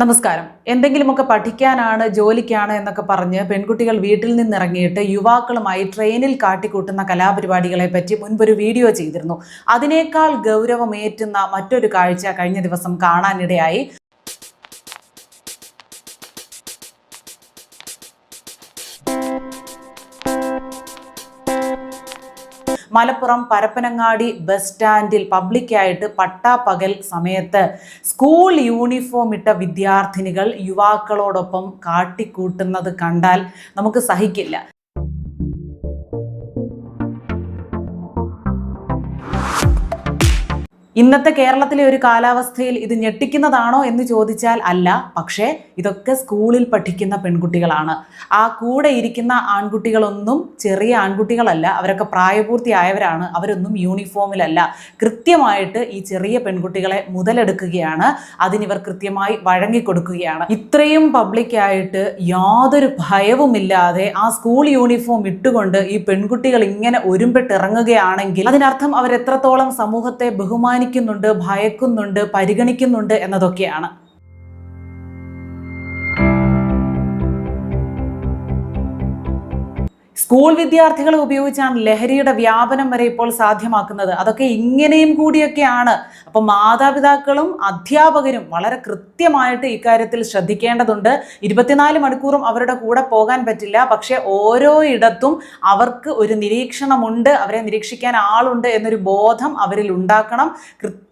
നമസ്കാരം. എന്തെങ്കിലുമൊക്കെ പഠിക്കാനാണ് ജോലിക്കാണ് എന്നൊക്കെ പറഞ്ഞ് പെൺകുട്ടികൾ വീട്ടിൽ നിന്നിറങ്ങിയിട്ട് യുവാക്കളുമായി ട്രെയിനിൽ കാട്ടിക്കൂട്ടുന്ന കലാപരിപാടികളെ പറ്റി മുൻപൊരു വീഡിയോ ചെയ്തിരുന്നു. അതിനേക്കാൾ ഗൗരവമേറ്റുന്ന മറ്റൊരു കാഴ്ച കഴിഞ്ഞ ദിവസം കാണാനിടയായി. മലപ്പുറം പരപ്പനങ്ങാടി ബസ് സ്റ്റാൻഡിൽ പബ്ലിക്കായിട്ട് പട്ടാപ്പകൽ സമയത്ത് സ്കൂൾ യൂണിഫോം ഇട്ട വിദ്യാർത്ഥിനികൾ യുവാക്കളോടൊപ്പം കാട്ടിക്കൂട്ടുന്നത് കണ്ടാൽ നമുക്ക് സഹിക്കില്ല. ഇന്നത്തെ കേരളത്തിലെ ഒരു കാലാവസ്ഥയിൽ ഇത് ഞെട്ടിക്കുന്നതാണോ എന്ന് ചോദിച്ചാൽ അല്ല. പക്ഷേ ഇതൊക്കെ സ്കൂളിൽ പഠിക്കുന്ന പെൺകുട്ടികളാണ്. ആ കൂടെ ഇരിക്കുന്ന ആൺകുട്ടികളൊന്നും ചെറിയ ആൺകുട്ടികളല്ല. അവരൊക്കെ പ്രായപൂർത്തിയായവരാണ്. അവരൊന്നും യൂണിഫോമിലല്ല. കൃത്യമായിട്ട് ഈ ചെറിയ പെൺകുട്ടികളെ മുതലെടുക്കുകയാണ്. അതിനിവർ കൃത്യമായി വഴങ്ങിക്കൊടുക്കുകയാണ്. ഇത്രയും പബ്ലിക്കായിട്ട് യാതൊരു ഭയവുമില്ലാതെ ആ സ്കൂൾ യൂണിഫോം ഇട്ടുകൊണ്ട് ഈ പെൺകുട്ടികൾ ഇങ്ങനെ ഒരുമ്പിട്ടിറങ്ങുകയാണെങ്കിൽ അതിനർത്ഥം അവരെത്രത്തോളം സമൂഹത്തെ ബഹുമാനിക്കുന്നുണ്ട് ഭയക്കുന്നുണ്ട് പരിഗണിക്കുന്നുണ്ട് എന്നതൊക്കെയാണ്. സ്കൂൾ വിദ്യാർത്ഥികളെ ഉപയോഗിച്ചാണ് ലഹരിയുടെ വ്യാപനം വരെ ഇപ്പോൾ സാധ്യമാക്കുന്നത്. അതൊക്കെ ഇങ്ങനെയും കൂടിയൊക്കെയാണ്. അപ്പോൾ മാതാപിതാക്കളും അധ്യാപകരും വളരെ കൃത്യമായിട്ട് ഇക്കാര്യത്തിൽ ശ്രദ്ധിക്കേണ്ടതുണ്ട്. ഇരുപത്തിനാല് മണിക്കൂറും അവരുടെ കൂടെ പോകാൻ പറ്റില്ല. പക്ഷേ ഓരോ ഇടത്തും അവർക്ക് ഒരു നിരീക്ഷണമുണ്ട്. അവരെ നിരീക്ഷിക്കാൻ ആളുണ്ട് എന്നൊരു ബോധം അവരിൽ ഉണ്ടാക്കണം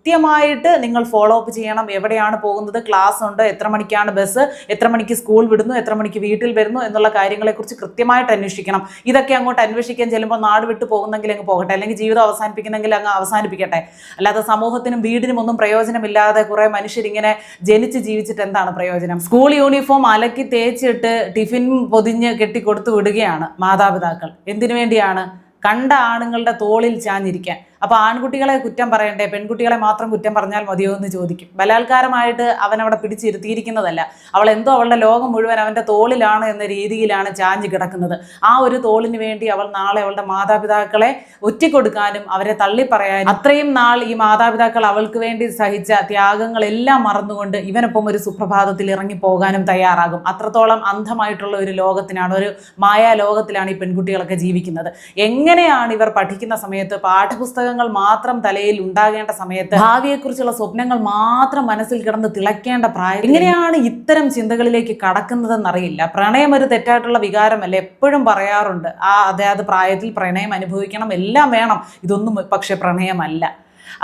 കൃത്യമായിട്ട് നിങ്ങൾ ഫോളോ അപ്പ് ചെയ്യണം. എവിടെയാണ് പോകുന്നത്? ക്ലാസ് ഉണ്ട്. എത്ര മണിക്കാണ് ബസ് എത്ര മണിക്ക് സ്കൂൾ വിടുന്നു? എത്ര മണിക്ക് വീട്ടിൽ വരുന്നു? എന്നുള്ള കാര്യങ്ങളെക്കുറിച്ച് കൃത്യമായിട്ട് അന്വേഷിക്കണം. ഇതൊക്കെ അങ്ങോട്ട് അന്വേഷിക്കാൻ ചെല്ലുമ്പോൾ നാട് വിട്ടു പോകുന്നെങ്കിൽ അങ്ങ് പോകട്ടെ. അല്ലെങ്കിൽ ജീവിതം അവസാനിപ്പിക്കുന്നെങ്കിൽ അങ്ങ് അവസാനിപ്പിക്കട്ടെ. അല്ലാതെ സമൂഹത്തിനും വീടിനും ഒന്നും പ്രയോജനമില്ലാതെ കുറെ മനുഷ്യരിങ്ങനെ ജനിച്ച് ജീവിച്ചിട്ട് എന്താണ് പ്രയോജനം? സ്കൂൾ യൂണിഫോം അലക്കി തേച്ചിട്ട് ടിഫിൻ പൊതിഞ്ഞ് കെട്ടിക്കൊടുത്തു വിടുകയാണ് മാതാപിതാക്കൾ. എന്തിനു വേണ്ടിയാണ്? കണ്ട ആണുങ്ങളുടെ തോളിൽ ചാഞ്ഞിരിക്കാൻ. അപ്പോൾ ആൺകുട്ടികളെ കുറ്റം പറയണ്ടേ? പെൺകുട്ടികളെ മാത്രം കുറ്റം പറഞ്ഞാൽ മതിയോ എന്ന് ചോദിക്കും. ബലാത്കാരമായിട്ട് അവൻ അവിടെ പിടിച്ചിരുത്തിയിരിക്കുന്നതല്ല. അവൾ എന്തോ അവളുടെ ലോകം മുഴുവൻ അവന്റെ തോളിലാണ് എന്ന രീതിയിലാണ് ചാഞ്ച് കിടക്കുന്നത്. ആ ഒരു തോളിന് വേണ്ടി അവൾ നാളെ അവളുടെ മാതാപിതാക്കളെ ഒറ്റിക്കൊടുക്കാനും അവരെ തള്ളിപ്പറയാനും അത്രയും നാൾ ഈ മാതാപിതാക്കൾ അവൾക്ക് വേണ്ടി സഹിച്ച ത്യാഗങ്ങളെല്ലാം മറന്നുകൊണ്ട് ഇവനൊപ്പം ഒരു സുപ്രഭാതത്തിൽ ഇറങ്ങി പോകാനും തയ്യാറാകും. അത്രത്തോളം അന്ധമായിട്ടുള്ള ഒരു ലോകത്തിനാണ് ഒരു മായാ ലോകത്തിലാണ് ഈ പെൺകുട്ടികളൊക്കെ ജീവിക്കുന്നത്. എങ്ങനെയാണ് ഇവർ പഠിക്കുന്ന സമയത്ത് പാഠപുസ്തകങ്ങൾ മാത്രം തലയിൽ ഉണ്ടാകേണ്ട സമയത്ത് ഭാവിയെക്കുറിച്ചുള്ള സ്വപ്നങ്ങൾ മാത്രം മനസ്സിൽ കിടന്ന് തിളയ്ക്കേണ്ട പ്രായം എങ്ങനെയാണ് ഇത്തരം ചിന്തകളിലേക്ക് കടക്കുന്നതെന്നറിയില്ല. പ്രണയം ഒരു തെറ്റായിട്ടുള്ള വികാരമല്ല? എപ്പോഴും പറയാറുണ്ട്. ആ അതായത് പ്രായത്തിൽ പ്രണയം അനുഭവിക്കണം. എല്ലാം വേണം. ഇതൊന്നും പക്ഷെ പ്രണയമല്ല.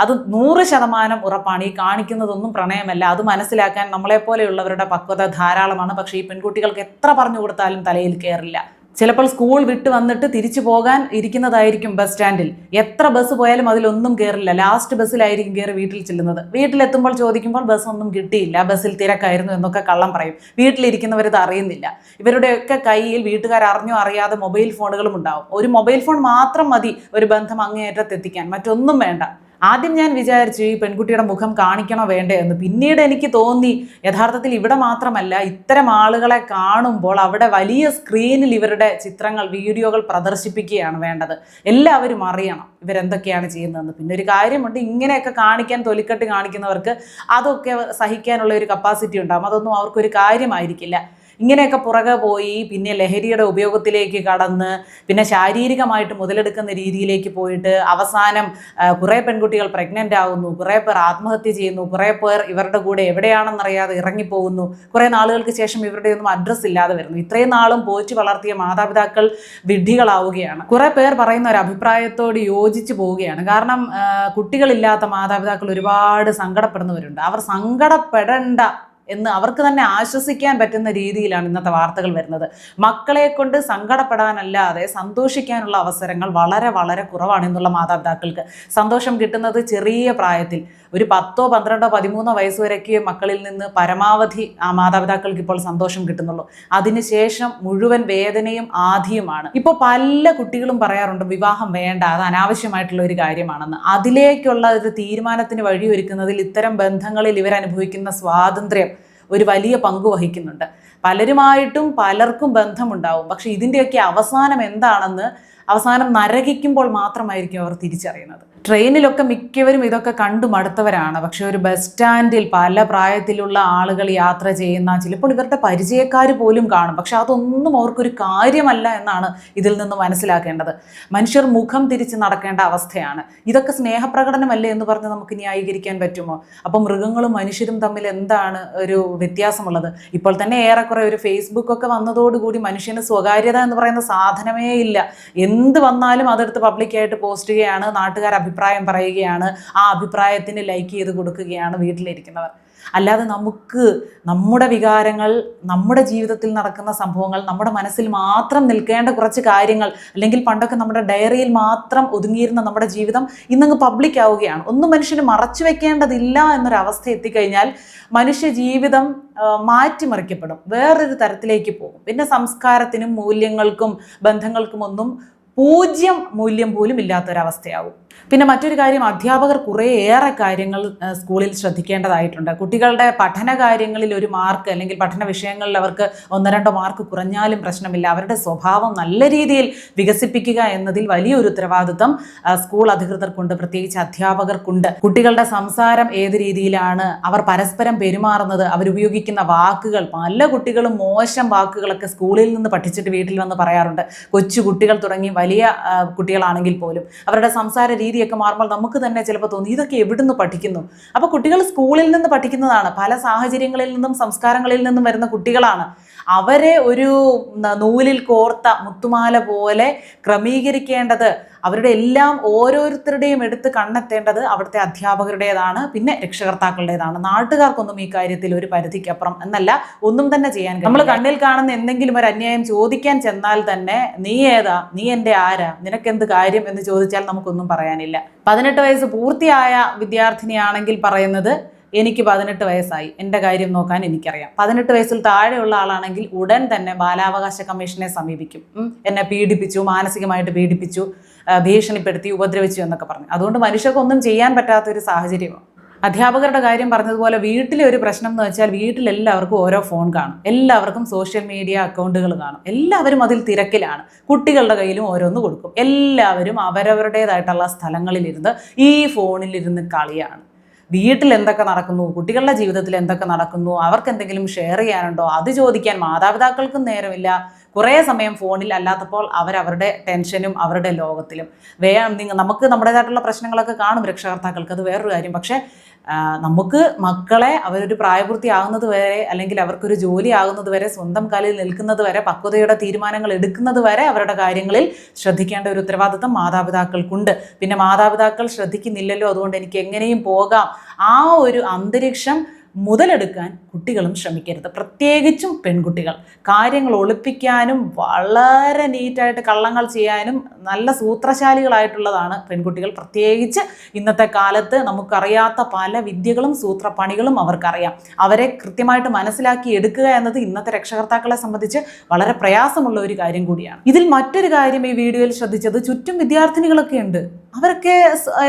അത് നൂറ് ശതമാനം ഉറപ്പാണ്. ഈ കാണിക്കുന്നതൊന്നും പ്രണയമല്ല. അത് മനസ്സിലാക്കാൻ നമ്മളെ പോലെയുള്ളവരുടെ പക്വത ധാരാളമാണ്. പക്ഷേ ഈ പെൺകുട്ടികൾക്ക് എത്ര പറഞ്ഞു കൊടുത്താലും തലയിൽ കയറില്ല ചിലപ്പോൾ സ്കൂൾ വിട്ട് വന്നിട്ട് തിരിച്ചു പോകാൻ ഇരിക്കുന്നതായിരിക്കും ബസ് സ്റ്റാൻഡിൽ എത്ര ബസ് പോയാലും അതിലൊന്നും കയറില്ല ലാസ്റ്റ് ബസ്സിലായിരിക്കും കയറി വീട്ടിൽ ചെല്ലുന്നത്. വീട്ടിലെത്തുമ്പോൾ ചോദിക്കുമ്പോൾ ബസ് ഒന്നും കിട്ടിയില്ല. ബസ്സിൽ തിരക്കായിരുന്നു എന്നൊക്കെ കള്ളം പറയും. വീട്ടിലിരിക്കുന്നവർ ഇത് അറിയുന്നില്ല. ഇവരുടെയൊക്കെ കയ്യിൽ വീട്ടുകാർ അറിഞ്ഞോ അറിയാതെ മൊബൈൽ ഫോണുകളും ഉണ്ടാവും. ഒരു മൊബൈൽ ഫോൺ മാത്രം മതി ഒരു ബന്ധം അങ്ങേയറ്റത്തെത്തിക്കാൻ. മറ്റൊന്നും വേണ്ട. ആദ്യം ഞാൻ വിചാരിച്ചു ഈ പെൺകുട്ടിയുടെ മുഖം കാണിക്കണോ വേണ്ടേ എന്ന്. പിന്നീട് എനിക്ക് തോന്നി യഥാർത്ഥത്തിൽ ഇവിടെ മാത്രമല്ല ഇത്തരം ആളുകളെ കാണുമ്പോൾ അവിടെ വലിയ സ്ക്രീനിൽ ഇവരുടെ ചിത്രങ്ങൾ വീഡിയോകൾ പ്രദർശിപ്പിക്കുകയാണ് വേണ്ടത്. എല്ലാവരും അറിയണം ഇവരെന്തൊക്കെയാണ് ചെയ്യുന്നതെന്ന്. പിന്നെ ഒരു കാര്യമുണ്ട് ഇങ്ങനെയൊക്കെ കാണിക്കാൻ തൊലിക്കെട്ട് കാണിക്കുന്നവർക്ക് അതൊക്കെ സഹിക്കാനുള്ള ഒരു കപ്പാസിറ്റി ഉണ്ടാകും അതൊന്നും അവർക്കൊരു കാര്യമായിരിക്കില്ല. ഇങ്ങനെയൊക്കെ പുറകെ പോയി പിന്നെ ലഹരിയുടെ ഉപയോഗത്തിലേക്ക് കടന്ന് പിന്നെ ശാരീരികമായിട്ട് മുതലെടുക്കുന്ന രീതിയിലേക്ക് പോയിട്ട് അവസാനം കുറേ പെൺകുട്ടികൾ പ്രഗ്നന്റ് ആകുന്നു കുറേ പേർ ആത്മഹത്യ ചെയ്യുന്നു കുറേ പേർ ഇവരുടെ കൂടെ എവിടെയാണെന്നറിയാതെ ഇറങ്ങിപ്പോകുന്നു. കുറേ നാളുകൾക്ക് ശേഷം ഇവരുടെ ഒന്നും അഡ്രസ്സ് ഇല്ലാതെ വരുന്നു. ഇത്രയും നാളും പോറ്റി വളർത്തിയ മാതാപിതാക്കൾ വിഡ്ഢികളാവുകയാണ്. കുറേ പേർ പറയുന്ന ഒരു അഭിപ്രായത്തോട് യോജിച്ച് പോവുകയാണ്. കാരണം കുട്ടികളില്ലാത്ത മാതാപിതാക്കൾ ഒരുപാട് സങ്കടപ്പെടുന്നവരുണ്ട്. അവർ സങ്കടപ്പെടേണ്ട എന്ന് അവർക്ക് തന്നെ ആശ്വസിക്കാൻ പറ്റുന്ന രീതിയിലാണ് ഇന്നത്തെ വാർത്തകൾ വരുന്നത്. മക്കളെ കൊണ്ട് സങ്കടപ്പെടാനല്ലാതെ സന്തോഷിക്കാനുള്ള അവസരങ്ങൾ വളരെ വളരെ കുറവാണ് എന്നുള്ള മാതാപിതാക്കൾക്ക്. സന്തോഷം കിട്ടുന്നത് ചെറിയ പ്രായത്തിൽ. ഒരു പത്തോ പന്ത്രണ്ടോ പതിമൂന്നോ വയസ്സ് വരെയൊക്കെ മക്കളിൽ നിന്ന് പരമാവധി ആ മാതാപിതാക്കൾക്ക് ഇപ്പോൾ സന്തോഷം കിട്ടുന്നുള്ളൂ. അതിനുശേഷം മുഴുവൻ വേദനയും ആധിയുമാണ്. ഇപ്പോൾ പല കുട്ടികളും പറയാറുണ്ട് വിവാഹം വേണ്ട അത് അനാവശ്യമായിട്ടുള്ള ഒരു കാര്യമാണെന്ന്. അതിലേക്കുള്ള ഒരു തീരുമാനത്തിന് വഴിയൊരുക്കുന്നതിൽ ഇത്തരം ബന്ധങ്ങളിൽ ഇവരനുഭവിക്കുന്ന സ്വാതന്ത്ര്യം ഒരു വലിയ പങ്ക് വഹിക്കുന്നുണ്ട്. പലരുമായിട്ടും പലർക്കും ബന്ധമുണ്ടാവും. പക്ഷേ ഇതിന്റെയൊക്കെ അവസാനം എന്താണെന്ന് അവസാനം നരകിക്കുമ്പോൾ മാത്രമായിരിക്കും അവർ തിരിച്ചറിയുന്നത്. ട്രെയിനിലൊക്കെ മിക്കവരും ഇതൊക്കെ കണ്ടു മടുത്തവരാണ്. പക്ഷെ ഒരു ബസ് സ്റ്റാൻഡിൽ പല പ്രായത്തിലുള്ള ആളുകൾ യാത്ര ചെയ്യുന്ന ചിലപ്പോൾ ഇവരുടെ പരിചയക്കാർ പോലും കാണും. പക്ഷെ അതൊന്നും അവർക്കൊരു കാര്യമല്ല എന്നാണ് ഇതിൽ നിന്ന് മനസ്സിലാക്കേണ്ടത്. മനുഷ്യർ മുഖം തിരിച്ച് നടക്കേണ്ട അവസ്ഥയാണ്. ഇതൊക്കെ സ്നേഹപ്രകടനമല്ലേ എന്ന് പറഞ്ഞ് നമുക്ക് ന്യായീകരിക്കാൻ പറ്റുമോ? അപ്പം മൃഗങ്ങളും മനുഷ്യരും തമ്മിൽ എന്താണ് ഒരു വ്യത്യാസമുള്ളത്? ഇപ്പോൾ തന്നെ ഏറെക്കുറെ ഒരു ഫേസ്ബുക്കൊക്കെ വന്നതോടുകൂടി മനുഷ്യന് സ്വകാര്യത എന്ന് പറയുന്ന സാധനമേ ഇല്ല. എന്ത് വന്നാലും അതെടുത്ത് പബ്ലിക്കായിട്ട് പോസ്റ്റ് ചെയ്യുകയാണ് നാട്ടുകാർ അഭിപ്രായം പറയുകയാണ് ആ അഭിപ്രായത്തിന് ലൈക്ക് ചെയ്ത് കൊടുക്കുകയാണ് വീട്ടിലിരിക്കുന്നവർ. അല്ലാതെ നമുക്ക് നമ്മുടെ വികാരങ്ങൾ നമ്മുടെ ജീവിതത്തിൽ നടക്കുന്ന സംഭവങ്ങൾ നമ്മുടെ മനസ്സിൽ മാത്രം നിൽക്കേണ്ട കുറച്ച് കാര്യങ്ങൾ അല്ലെങ്കിൽ പണ്ടൊക്കെ നമ്മുടെ ഡയറിയിൽ മാത്രം ഒതുങ്ങിയിരുന്ന നമ്മുടെ ജീവിതം ഇന്നങ്ങ് പബ്ലിക് ആവുകയാണ്. ഒന്നും മനുഷ്യന് മറച്ചു വെക്കേണ്ടതില്ല എന്നൊരവസ്ഥ എത്തിക്കഴിഞ്ഞാൽ മനുഷ്യ ജീവിതം മാറ്റിമറിക്കപ്പെടും. വേറൊരു തരത്തിലേക്ക് പോകും. പിന്നെ സംസ്കാരത്തിനും മൂല്യങ്ങൾക്കും ബന്ധങ്ങൾക്കും ഒന്നും പൂജ്യം മൂല്യം പോലും ഇല്ലാത്തൊരവസ്ഥയാവും. പിന്നെ മറ്റൊരു കാര്യം അധ്യാപകർ കുറേയേറെ കാര്യങ്ങൾ സ്കൂളിൽ ശ്രദ്ധിക്കേണ്ടതായിട്ടുണ്ട്. കുട്ടികളുടെ പഠന കാര്യങ്ങളിൽ ഒരു മാർക്ക് അല്ലെങ്കിൽ പഠന വിഷയങ്ങളിൽ അവർക്ക് ഒന്നോ രണ്ടോ മാർക്ക് കുറഞ്ഞാലും പ്രശ്നമില്ല. അവരുടെ സ്വഭാവം നല്ല രീതിയിൽ വികസിപ്പിക്കുക എന്നതിൽ വലിയൊരു ഉത്തരവാദിത്വം സ്കൂൾ അധികൃതർക്കുണ്ട്. പ്രത്യേകിച്ച് അധ്യാപകർക്കുണ്ട്. കുട്ടികളുടെ സംസാരം ഏത് രീതിയിലാണ് അവർ പരസ്പരം പെരുമാറുന്നത് അവരുപയോഗിക്കുന്ന വാക്കുകൾ പല കുട്ടികളും മോശം വാക്കുകളൊക്കെ സ്കൂളിൽ നിന്ന് പഠിച്ചിട്ട് വീട്ടിൽ വന്ന് പറയാറുണ്ട്. കൊച്ചു കുട്ടികൾ തുടങ്ങി വലിയ കുട്ടികളാണെങ്കിൽ പോലും. അവരുടെ സംസാര രീതിയൊക്കെ മാറുമ്പോൾ നമുക്ക് തന്നെ ചിലപ്പോൾ തോന്നി ഇതൊക്കെ എവിടുന്ന് പഠിക്കുന്നു? അപ്പോൾ കുട്ടികൾ സ്കൂളിൽ നിന്ന് പഠിക്കുന്നതാണ്. പല സാഹചര്യങ്ങളിൽ നിന്നും സംസ്കാരങ്ങളിൽ നിന്നും വരുന്ന കുട്ടികളാണ്. അവരെ ഒരു നൂലിൽ കോർത്ത മുത്തുമാല പോലെ ക്രമീകരിക്കേണ്ടത് അവരുടെ എല്ലാം ഓരോരുത്തരുടെയും എടുത്ത് കണ്ടെത്തേണ്ടത് അവിടുത്തെ അധ്യാപകരുടേതാണ് പിന്നെ രക്ഷകർത്താക്കളുടേതാണ്. നാട്ടുകാർക്കൊന്നും ഈ കാര്യത്തിൽ ഒരു പരിധിക്കപ്പുറം എന്നല്ല ഒന്നും തന്നെ ചെയ്യാൻ നമ്മൾ കണ്ണിൽ കാണുന്ന എന്തെങ്കിലും ഒരു അന്യായം ചോദിക്കാൻ ചെന്നാൽ തന്നെ നീ ഏതാ? നീ എന്റെ ആരാ? നിനക്കെന്ത് കാര്യം? എന്ന് ചോദിച്ചാൽ നമുക്കൊന്നും പറയാനില്ല. പതിനെട്ട് വയസ്സ് പൂർത്തിയായ വിദ്യാർത്ഥിനിയാണെങ്കിൽ പറയുന്നത് എനിക്ക് പതിനെട്ട് വയസ്സായി. എന്റെ കാര്യം നോക്കാൻ എനിക്കറിയാം. പതിനെട്ട് വയസ്സിൽ താഴെയുള്ള ആളാണെങ്കിൽ ഉടൻ തന്നെ ബാലാവകാശ കമ്മീഷനെ സമീപിക്കും. എന്നെ പീഡിപ്പിച്ചു മാനസികമായിട്ട് പീഡിപ്പിച്ചു. ഭീഷണിപ്പെടുത്തി ഉപദ്രവിച്ചു എന്നൊക്കെ പറഞ്ഞു. അതുകൊണ്ട് മനുഷ്യർക്ക് ഒന്നും ചെയ്യാൻ പറ്റാത്ത ഒരു സാഹചര്യമാണ്. അധ്യാപകരുടെ കാര്യം പറഞ്ഞതുപോലെ വീട്ടിലെ ഒരു പ്രശ്നം എന്ന് വെച്ചാൽ വീട്ടിൽ എല്ലാവർക്കും ഓരോ ഫോൺ കാണും. എല്ലാവർക്കും സോഷ്യൽ മീഡിയ അക്കൗണ്ടുകൾ കാണും. എല്ലാവരും അതിൽ തിരക്കിലാണ്. കുട്ടികളുടെ കയ്യിലും ഓരോന്ന് കൊടുക്കും. എല്ലാവരും അവരവരുടേതായിട്ടുള്ള സ്ഥലങ്ങളിലിരുന്ന് ഈ ഫോണിലിരുന്ന് കളിയാണ്. വീട്ടിൽ എന്തൊക്കെ നടക്കുന്നു കുട്ടികളുടെ ജീവിതത്തിൽ എന്തൊക്കെ നടക്കുന്നു അവർക്ക് എന്തെങ്കിലും ഷെയർ ചെയ്യാനുണ്ടോ അത് ചോദിക്കാൻ മാതാപിതാക്കൾക്കും നേരമില്ല. കുറേ സമയം ഫോണിൽ അല്ലാത്തപ്പോൾ അവരവരുടെ ടെൻഷനും അവരുടെ ലോകത്തിലും. വേ നിങ്ങൾ നമുക്ക് നമ്മുടേതായിട്ടുള്ള പ്രശ്നങ്ങളൊക്കെ കാണും രക്ഷകർത്താക്കൾക്ക്. അത് വേറൊരു കാര്യം. പക്ഷേ നമുക്ക് മക്കളെ അവരൊരു പ്രായപൂർത്തിയാകുന്നത് വരെ അല്ലെങ്കിൽ അവർക്കൊരു ജോലി ആകുന്നത് വരെ സ്വന്തം കാലിൽ നിൽക്കുന്നത് വരെ പക്വതയുടെ തീരുമാനങ്ങൾ എടുക്കുന്നത് വരെ അവരുടെ കാര്യങ്ങളിൽ ശ്രദ്ധിക്കേണ്ട ഒരു ഉത്തരവാദിത്തം മാതാപിതാക്കൾക്കുണ്ട്. പിന്നെ മാതാപിതാക്കൾ ശ്രദ്ധിക്കുന്നില്ലല്ലോ. അതുകൊണ്ട് എനിക്ക് എങ്ങനെയും പോകാം. ആ ഒരു അന്തരീക്ഷം മുതലെടുക്കാൻ കുട്ടികളും ശ്രമിക്കരുത്. പ്രത്യേകിച്ചും പെൺകുട്ടികൾ. കാര്യങ്ങൾ ഒളിപ്പിക്കാനും വളരെ നീറ്റായിട്ട് കള്ളങ്ങൾ ചെയ്യാനും നല്ല സൂത്രശാലികളായിട്ടുള്ളതാണ് പെൺകുട്ടികൾ. പ്രത്യേകിച്ച് ഇന്നത്തെ കാലത്ത് നമുക്കറിയാത്ത പല വിദ്യകളും സൂത്രപ്പണികളും അവർക്കറിയാം. അവരെ കൃത്യമായിട്ട് മനസ്സിലാക്കി എടുക്കുക എന്നത് ഇന്നത്തെ രക്ഷകർത്താക്കളെ സംബന്ധിച്ച് വളരെ പ്രയാസമുള്ള ഒരു കാര്യം കൂടിയാണ്. ഇതിൽ മറ്റൊരു കാര്യം ഈ വീഡിയോയിൽ ശ്രദ്ധിച്ചത് ചുറ്റും വിദ്യാർത്ഥിനികളൊക്കെ ഉണ്ട്. അവരൊക്കെ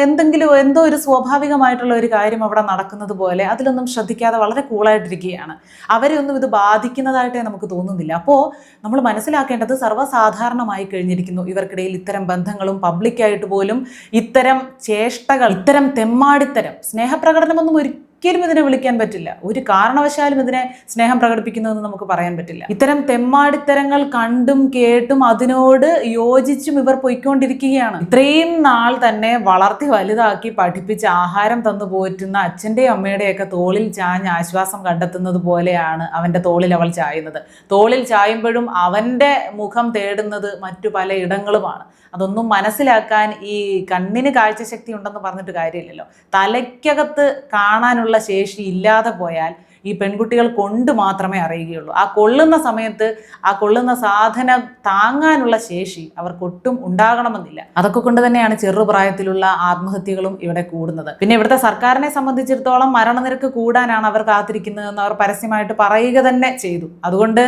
എന്തെങ്കിലും എന്തോ ഒരു സ്വാഭാവികമായിട്ടുള്ള ഒരു കാര്യം അവിടെ നടക്കുന്നത് പോലെ അതിലൊന്നും ശ്രദ്ധിക്കാതെ വളരെ കൂളായിട്ടിരിക്കുകയാണ്. അവരെ ഒന്നും ഇത് ബാധിക്കുന്നതായിട്ടേ നമുക്ക് തോന്നുന്നില്ല. അപ്പോൾ നമ്മൾ മനസ്സിലാക്കേണ്ടത് സർവസാധാരണമായി കഴിഞ്ഞിരിക്കുന്നു. ഇവർക്കിടയിൽ ഇത്തരം ബന്ധങ്ങളും പബ്ലിക്കായിട്ട് പോലും ഇത്തരം ചേഷ്ടകൾ ഇത്തരം തെമ്മാടിത്തരം സ്നേഹപ്രകടനമൊന്നും ഒരിക്കലും ഇതിനെ വിളിക്കാൻ പറ്റില്ല. ഒരു കാരണവശാലും ഇതിനെ സ്നേഹം പ്രകടിപ്പിക്കുന്നു എന്ന് നമുക്ക് പറയാൻ പറ്റില്ല. ഇത്തരം തെമ്മാടിത്തരങ്ങൾ കണ്ടും കേട്ടും അതിനോട് യോജിച്ചും ഇവർ പൊയ്ക്കൊണ്ടിരിക്കുകയാണ്. ഇത്രയും നാൾ തന്നെ വളർത്തി വലുതാക്കി പഠിപ്പിച്ച് ആഹാരം തന്നു പോറ്റുന്ന അച്ഛന്റെയും അമ്മയുടെയൊക്കെ തോളിൽ ചാഞ്ഞ് ആശ്വാസം കണ്ടെത്തുന്നത് പോലെയാണ് അവന്റെ തോളിൽ അവൾ ചായുന്നത്. തോളിൽ ചായുമ്പോഴും അവന്റെ മുഖം തേടുന്നത് മറ്റു പല ഇടങ്ങളുമാണ്. അതൊന്നും മനസ്സിലാക്കാൻ ഈ കണ്ണിന് കാഴ്ചശക്തി ഉണ്ടെന്ന് പറഞ്ഞിട്ട് കാര്യമില്ലല്ലോ. തലയ്ക്കകത്ത് കാണാനുള്ള ശേഷി ഇല്ലാതെ പോയാൽ ഈ പെൺകുട്ടികൾ കൊണ്ട് മാത്രമേ അറിയുകയുള്ളൂ. ആ കൊള്ളുന്ന സമയത്ത് ആ കൊള്ളുന്ന സാധനം താങ്ങാനുള്ള ശേഷി അവർക്കൊട്ടും ഉണ്ടാകണമെന്നില്ല. അതൊക്കെ കൊണ്ട് തന്നെയാണ് ചെറുപ്രായത്തിലുള്ള ആത്മഹത്യകളും ഇവിടെ കൂടുന്നത്. പിന്നെ ഇവിടുത്തെ സർക്കാരിനെ സംബന്ധിച്ചിടത്തോളം മരണനിരക്ക് കൂടാനാണ് അവർ കാത്തിരിക്കുന്നതെന്ന് അവർ പരസ്യമായിട്ട് പറയുക തന്നെ ചെയ്തു. അതുകൊണ്ട്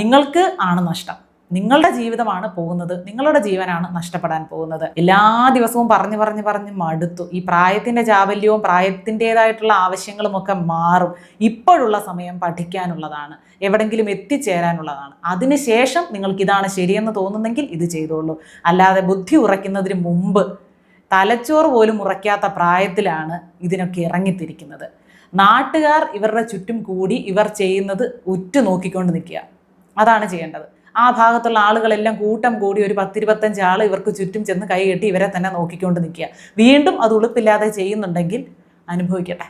നിങ്ങൾക്ക് ആണ് നഷ്ടം. നിങ്ങളുടെ ജീവിതമാണ് പോകുന്നത്. നിങ്ങളുടെ ജീവനാണ് നഷ്ടപ്പെടാൻ പോകുന്നത്. എല്ലാ ദിവസവും പറഞ്ഞു പറഞ്ഞു പറഞ്ഞ് മടുത്തു. ഈ പ്രായത്തിന്റെ ചാവല്യവും പ്രായത്തിന്റെതായിട്ടുള്ള ആവശ്യങ്ങളും ഒക്കെ മാറും. ഇപ്പോഴുള്ള സമയം പഠിക്കാനുള്ളതാണ്. എവിടെങ്കിലും എത്തിച്ചേരാനുള്ളതാണ്. അതിനുശേഷം നിങ്ങൾക്ക് ഇതാണ് ശരിയെന്ന് തോന്നുന്നെങ്കിൽ ഇത് ചെയ്തോളൂ. അല്ലാതെ ബുദ്ധി ഉറയ്ക്കുന്നതിന് മുമ്പ് തലച്ചോറ് പോലും ഉറയ്ക്കാത്ത പ്രായത്തിലാണ് ഇതിനൊക്കെ ഇറങ്ങിത്തിരിക്കുന്നത്. നാട്ടുകാർ ഇവരുടെ ചുറ്റും കൂടി ഇവർ ചെയ്യുന്നത് ഉറ്റു നോക്കിക്കൊണ്ട് നിൽക്കുക. അതാണ് ചെയ്യേണ്ടത്. ആ ഭാഗത്തുള്ള ആളുകളെല്ലാം കൂട്ടം കൂടി ഒരു പത്തിരുപത്തഞ്ച് ആൾ ഇവർക്ക് ചുറ്റും ചെന്ന് കൈകെട്ടി ഇവരെ തന്നെ നോക്കിക്കൊണ്ട് നിൽക്കുക. വീണ്ടും അത് ഉളുപ്പില്ലാതെ ചെയ്യുന്നുണ്ടെങ്കിൽ അനുഭവിക്കട്ടെ.